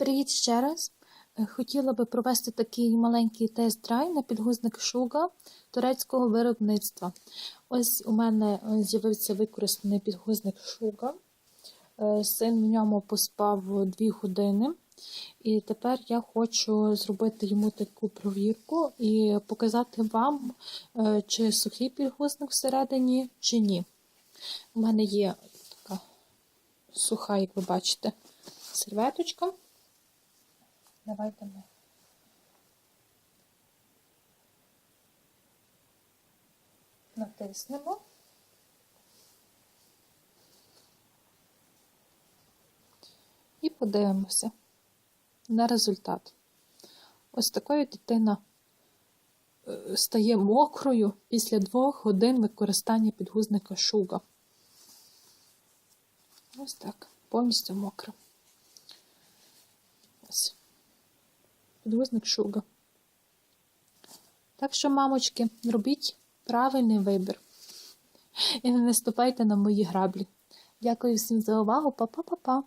Привіт ще раз. Е, Хотіла би провести такий маленький тест-драйв на підгузник шуга турецького виробництва. Ось у мене е, з'явився використаний підгузник шуга. Е, Син в ньому поспав 2 години. І тепер я хочу зробити йому таку провірку і показати вам, чи сухий підгузник всередині, чи ні. У мене є така суха, як ви бачите, серветочка. Давайте ми. Натиснемо. І подивимося на результат. Ось такою дитина е, стає мокрою після двох годин використання підгузника шуга. Ось так, повністю мокра. Ось. Підгузник шуга. Так що, мамочки, робіть правильний вибір. І не наступайте на мої граблі. Дякую всім за увагу. Па-па-па-па.